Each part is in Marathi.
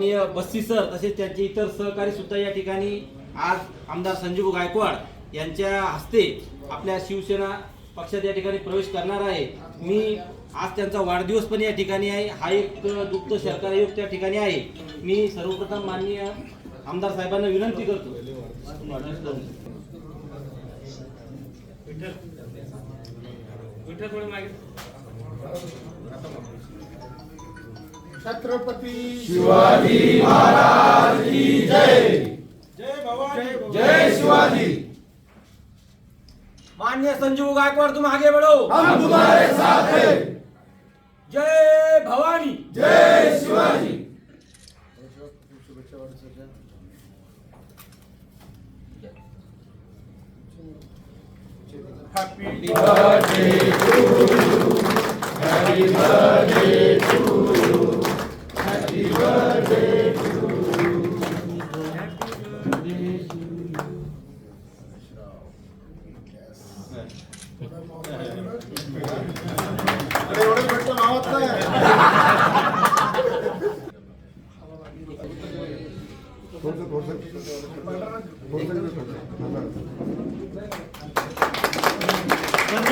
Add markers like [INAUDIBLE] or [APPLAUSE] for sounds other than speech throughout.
माननीय बस्सी सर तसेच त्यांचे इतर सहकारी सुद्धा या ठिकाणी आज आमदार संजीव गायकवाड यांच्या हस्ते आपल्या शिवसेना पक्षात या ठिकाणी प्रवेश करणार आहे. मी आज त्यांचा वाढदिवस पण या ठिकाणी आहे. हा एक दुग्ध सरकार आयोग त्या ठिकाणी आहे. मी सर्वप्रथम माननीय आमदार साहेबांना विनंती करतो. छत्रपती शिवाजी महाराज की जय। जय भवानी। जय शिवाजी। मान्य संजीव गायकवाड तुम आगे बढ़ो। हम तुम्हारे साथ हैं। जय भवानी। जय Shivaji. Happy birthday to you.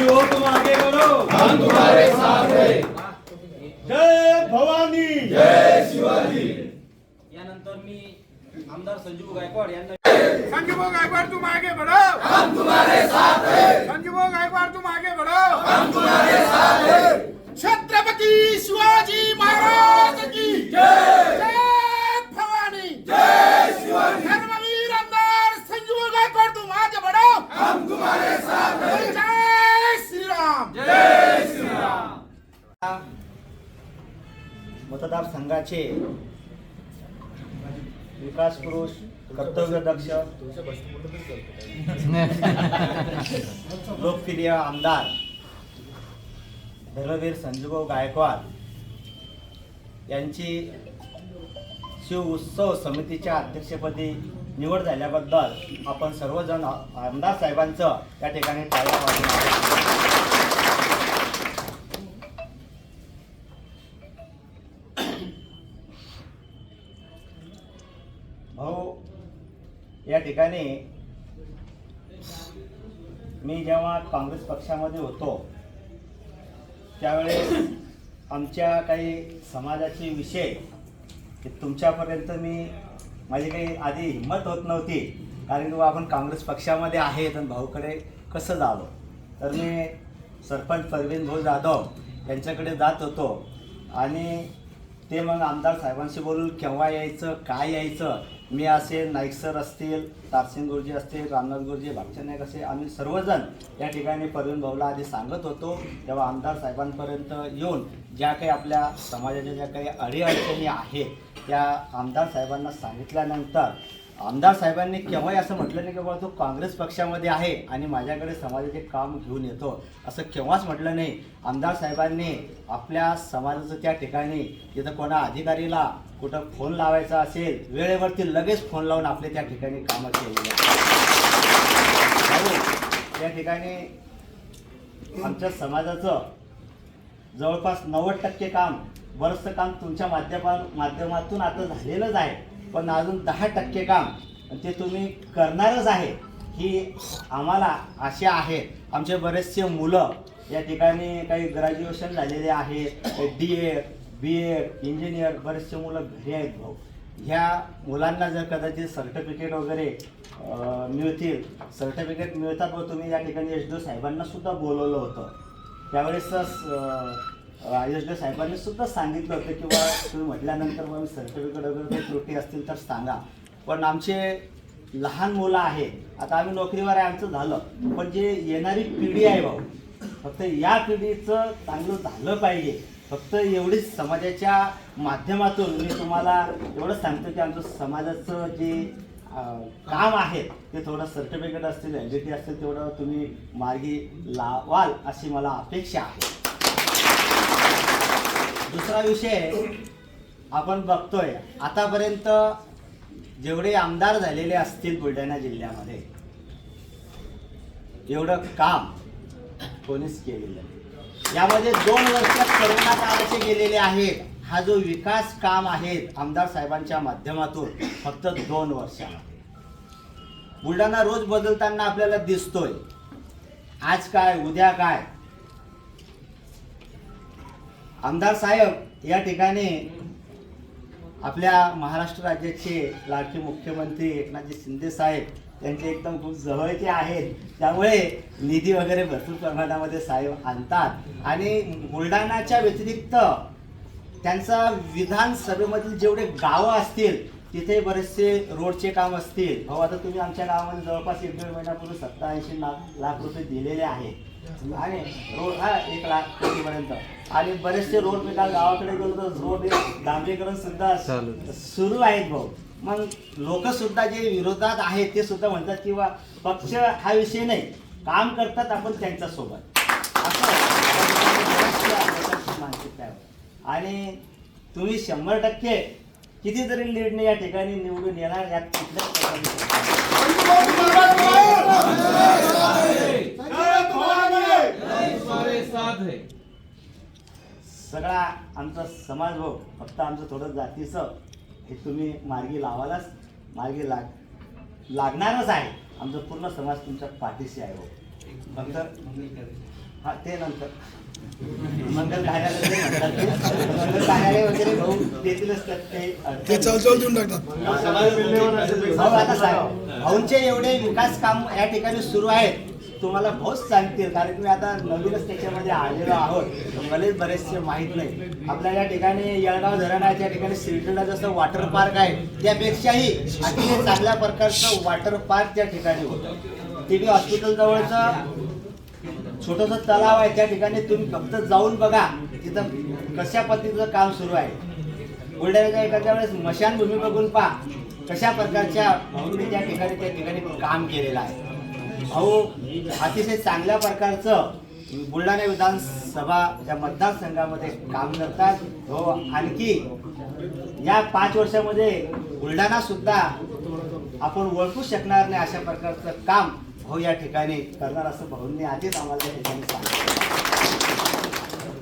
हो तुम आगे बढ़ो। हम तुम्हारे साथ हैं जय भवानी। जय शिवाजी। यानंतर मी आमदार संजीव गायकवाड यांना संजीव गायकवाड तुम आगे बढ़ो हम तुम्हारे साथ हैं संजीव गायकवाड तुम आगे बढ़ो हम तुम्हारे साथ हैं छत्रपती शिवाजी महाराज की जय जय भवानी जय शिवाजी धर्मवीर आमदार संजीव गायकवाड तुम आगे बढ़ो हम तुम्हारे साथ हैं जय श्री राम जय श्री राम मतदारसंघाचे विकास पुरुष कर्तव्यदक्ष [LAUGHS] लोकप्रिय आमदार धर्मवीर संजूभाऊ गायकवाड यांची शिव उत्सव समितीच्या अध्यक्षपदी निवड झाल्याबद्दल आपण सर्वजण आमदार साहेबांचं या ठिकाणी टाळ्या ठिकाणी मी जेव्हा काँग्रेस पक्षामध्ये होतो त्यावेळेस आमच्या काही समाजाचे विषय तुमच्यापर्यंत मी माझी काही आधी हिंमत होत नव्हती कारण की आपण काँग्रेस पक्षामध्ये आहे तर भाऊकडे कसं जावं? तर मी सरपंच परवीन भाऊ जाधव यांच्याकडे जात होतो आणि ते मग आमदार साहेबांशी बोलून केव्हा यायचं काय यायचं मी असेल नाईक सर असतील तारसिंग गुरुजी असतील रामनाथ गुरुजी भागचंद नाईक असे आम्ही सर्वजण या ठिकाणी परवीन भाऊला आधी सांगत होतो तेव्हा आमदार साहेबांपर्यंत येऊन ज्या काही आपल्या समाजाच्या ज्या काही अडीअडचणी आहेत त्या आमदार साहेबांना सांगितल्यानंतर आमदार साहेबांनी केव्हाही असं म्हटलं नाही की बाबा तो काँग्रेस पक्षामध्ये आहे आणि माझ्याकडे समाजाचे काम घेऊन येतो. असं केव्हाच म्हटलं नाही. आमदार साहेबांनी आपल्या समाजाचं त्या ठिकाणी तिथं कोणा अधिकारीला कुठं फोन लावायचा असेल वेळेवरती लगेच फोन लावून आपले त्या ठिकाणी कामं केलेली आहेत. ठिकाणी आमच्या समाजाचं जवळपास नव्वद टक्के काम बरंचसं काम तुमच्या माध्यमा माध्यमातून आता झालेलंच आहे. पण अजून दहा टक्के काम ते तुम्ही करणारच आहे ही आम्हाला आशा आहे. आमचे बरेचसे मुलं या ठिकाणी काही ग्रॅज्युएशन झालेले आहेत D Ed B Ed engineer बरेचसे मुलं घरी आहेत भाऊ. ह्या मुलांना जर कदाचित सर्टिफिकेट वगैरे मिळतील सर्टिफिकेट मिळतात व तुम्ही या ठिकाणी एच डी साहेबांना सुद्धा बोलवलं होतं. त्यावेळेस एस साहेबांनी सुद्धा सांगितलं होतं की तुम्ही म्हटल्यानंतर मग सर्टिफिकेट वगैरे काही त्रुटी असतील तर सांगा. पण आमचे लहान मुलं आहे आता आम्ही नोकरीवर आहे आमचं झालं. पण जे येणारी पिढी आहे भाऊ फक्त या पिढीचं चांगलं झालं पाहिजे. फक्त एवढीच समाजाच्या माध्यमातून मी तुम्हाला एवढं सांगतो की आमचं समाजाचं जे काम आहे ते थोडं सर्टिफिकेट असतील एल डी टी असतील तेवढं तुम्ही मार्गी लावाल अशी मला अपेक्षा आहे. दुसरा विषय आपण बघतोय आतापर्यंत जेवढे आमदार झालेले असतील बुलढाणा जिल्ह्यामध्ये एवढं काम कोणीच केलेलं नाही. यामध्ये दोन वर्ष करोना काळाचे गेलेले आहेत. हा जो विकास काम आहे आमदार साहेबांच्या माध्यमातून फक्त दोन वर्षामध्ये. बुलढाणा रोज बदलताना आपल्याला दिसतोय. आज काय उद्या काय? आमदार साहेब या ठिकाणी आपल्या महाराष्ट्र राज्याचे लाडके मुख्यमंत्री एकनाथजी शिंदे साहेब यांचे एकदम खूप जवळचे आहेत. त्यामुळे निधी वगैरे भरपूर प्रमाणामध्ये साहेब आणतात. आणि बुलढाणाच्या व्यतिरिक्त त्यांचा विधानसभेमधील जेवढे गावं असतील तिथे बरेचसे रोडचे काम असतील. भाऊ आता तुम्ही आमच्या गावामध्ये जवळपास एक दोन महिन्यापूर्वी सत्ताऐंशी लाख लाख रुपये दिलेले आहेत. आणि रोड हा एक लाख कोटीपर्यंत आणि बरेचसे रोड मी काल गावाकडे गेलो तर रोड डांबरीकरण सुद्धा सुरू आहेत भाऊ. मग लोक सुद्धा जे विरोधात आहेत ते सुद्धा म्हणतात किंवा पक्ष हा विषय नाही. काम करतात आपण त्यांच्यासोबत. असं मानसिकता. आणि तुम्ही शंभर टक्के कितीतरी लीडने या ठिकाणी निवडून येणार यात कुठल्याच सगळा आमचा समाज भाऊ फक्त आमचं थोडं जातीचं हे तुम्ही मार्गी लावालाच. मार्गी लाग लागणारच आहे. आमचा पूर्ण समाज तुमच्या पाठीशी आहे भाऊ. फक्त हा ते नंतर. मंगल कार्यालय वगैरे भाऊ देतीलच भाऊंचे एवढे विकास काम या ठिकाणी सुरू आहेत. तुम्हाला बहुत सांगतील कारण की आता नवीनच त्याच्यामध्ये आलेलो आहोत. मलाच बरेचसे माहीत नाही. आपल्या या ठिकाणी येळगाव धरण आहे त्या ठिकाणी सिल्डरला जसं वॉटर पार्क आहे त्यापेक्षाही अतिशय चांगल्या प्रकारचं वॉटर पार्क त्या ठिकाणी होतं. टी बी हॉस्पिटल जवळचं छोटस तलाव आहे त्या ठिकाणी तुम्ही फक्त जाऊन बघा तिथं कशा पद्धतीचं काम सुरू आहे. बुलढाण्याच्या एखाद्या वेळेस मशानभूमी बघून पहा कशा प्रकारच्या भाऊंनी त्या ठिकाणी त्या ठिकाणी काम केलेलं आहे. भाऊ अतिशय चांगल्या प्रकारचं बुलढाणा विधानसभा या मतदारसंघामध्ये काम करतात. हो आणखी या पाच वर्षामध्ये बुलढाणा सुद्धा आपण ओळखू शकणार नाही अशा प्रकारचं काम भाऊ या ठिकाणी करणार असं भाऊंनी आधीच आम्हाला या ठिकाणी सांगितलं.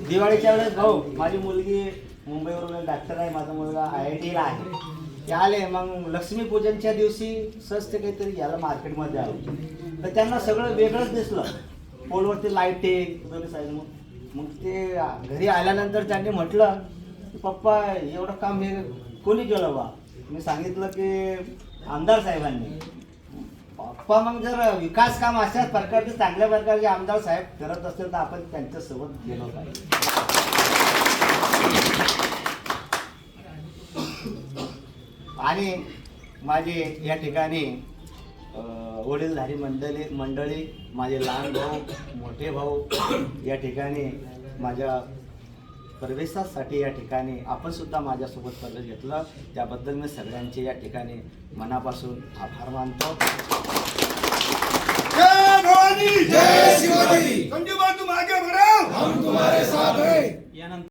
दिवाळीच्या वेळेस भाऊ माझी मुलगी मुंबईवरून डॉक्टर आहे माझा मुलगा आय आय टीला आहे. ते आले मग लक्ष्मीपूजनच्या दिवशी स्वस्त काहीतरी याला मार्केटमध्ये आलो. तर त्यांना सगळं वेगळंच दिसलं. पोलवरती लाईटिंग दोन्ही मग मग ते घरी आल्यानंतर त्यांनी म्हटलं की पप्पा एवढं काम हे कोणी केलं बा? मी सांगितलं की आमदार साहेबांनी. पप्पा मग जर विकास काम अशाच प्रकारचे चांगल्या प्रकारचे आमदार साहेब करत असतील तर आपण त्यांच्यासोबत गेलो पाहिजे. आणि माझे या ठिकाणी वडीलधारी मंडळी मंडळी माझे लहान भाऊ मोठे भाऊ या ठिकाणी माझ्या प्रवेशासाठी या ठिकाणी आपण सुद्धा माझ्यासोबत प्रवेश घेतलं. त्याबद्दल मी सगळ्यांचे या ठिकाणी मनापासून आभार मानतो. जय भवानी! जय शिवाजी! संजू बाजू मागे बढ़ो हम तुम्हारे साथ हैं। यानंतर